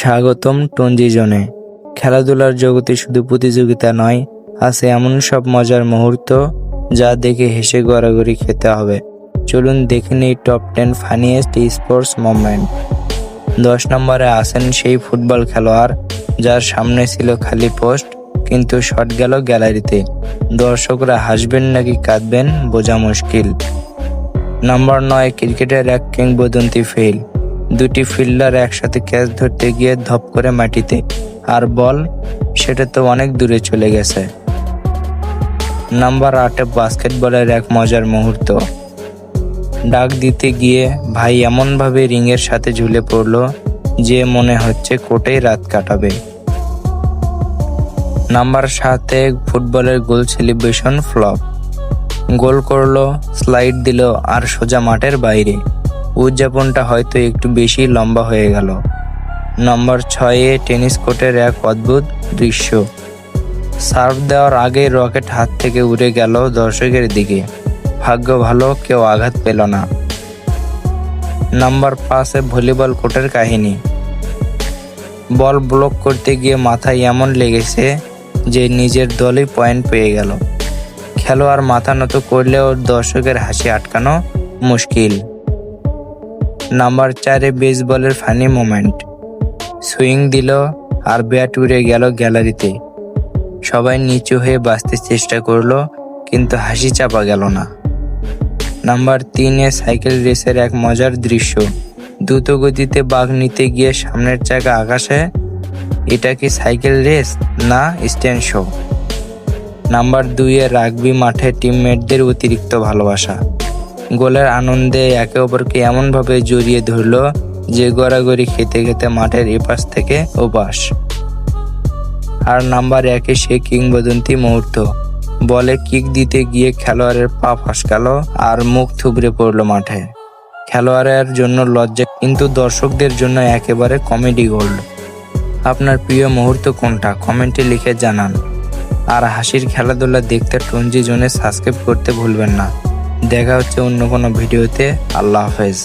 স্বাগতম টঞ্জি জোনে খেলাধুলার জগতে শুধু প্রতিযোগিতা নয়, আছে এমন সব মজার মুহূর্ত যা দেখে হেসে গড়াগড়ি খেতে হবে। চলুন দেখে নেই top ten funniest sports moment দশ নম্বরে আসেন সেই ফুটবল খেলোয়াড় যার সামনে ছিল খালি পোস্ট, কিন্তু শট গেল গ্যালারিতে। দর্শকরা হাসবেন নাকি কাঁদবেন বোঝা মুশকিল। নাম্বার নয়, ক্রিকেটের এক কিংবদন্তি ফেল দুটি ফিল্ডার একসাথে ক্যাচ ধরতে গিয়ে ধপ করে মাটিতে। আর বল, সেটা তো অনেক দূরে চলে গেছে। নাম্বার আটে বাস্কেটবলের এক মজার মুহূর্ত। ডাক দিতে গিয়ে ভাই এমনভাবে রিংয়ের সাথে ঝুলে পড়ল যে মনে হচ্ছে কোটেই রাত কাটাবে। নাম্বার সাতে ফুটবলের গোল সেলিব্রেশন ফ্লপ। গোল করল, স্লাইড দিল আর সোজা মাঠের বাইরে। উদযাপনটা হয়তো একটু বেশি লম্বা হয়ে গেল। নম্বর ছয়ে টেনিস কোর্টের এক অদ্ভুত দৃশ্য। সার্ভ দেওয়ার আগে রকেট হাত থেকে উড়ে গেল দর্শকের দিকে। ভাগ্য ভালো, কেউ আঘাত পেল না। নাম্বার পাঁচে ভলিবল কোর্টের কাহিনী। বল ব্লক করতে গিয়ে মাথায় এমন লেগেছে যে নিজের দলই পয়েন্ট পেয়ে গেল। খেলোয়াড় মাথা নত করলেও দর্শকের হাসি আটকানো মুশকিল। নাম্বার চারে বেসবলের ফানি মোমেন্ট সুইং দিল, আর ব্যাট উড়ে গেল গ্যালারিতে সবাই নিচু হয়ে বাঁচতে চেষ্টা করল, কিন্তু হাসি চাপা গেল না। নাম্বার তিনে সাইকেল রেসের এক মজার দৃশ্য। দ্রুত গতিতে বাঘ নিতে গিয়ে সামনের চাকা আকাশে, এটা কি সাইকেল রেস না স্ট্যান্ড শো নাম্বার দুইয়ে রাগবি মাঠে টিমমেটদের অতিরিক্ত ভালোবাসা। গোলের আনন্দে একে অপরকে এমনভাবে জড়িয়ে ধরলো যে গড়াগড়ি খেতে খেতে মাঠের এপাশ থেকে ওপাশ। আর নাম্বার একে সে কিংবদন্তি মুহূর্ত। বলে কিক দিতে গিয়ে খেলোয়াড়ের পা ফসকালো আর মুখ থুবড়ে পড়ল মাঠে। খেলোয়াড়ের জন্য লজ্জা, কিন্তু দর্শকদের জন্য একেবারে কমেডি গোল্ড। আপনার প্রিয় মুহূর্ত কোনটা? কমেন্টে লিখে জানান। আর হাসির খেলাধুলা দেখতে টঞ্জি জোনে সাবস্ক্রাইব করতে ভুলবেন না। দেখা হচ্ছে অন্য কোনো ভিডিওতে। আল্লাহ হাফেজ।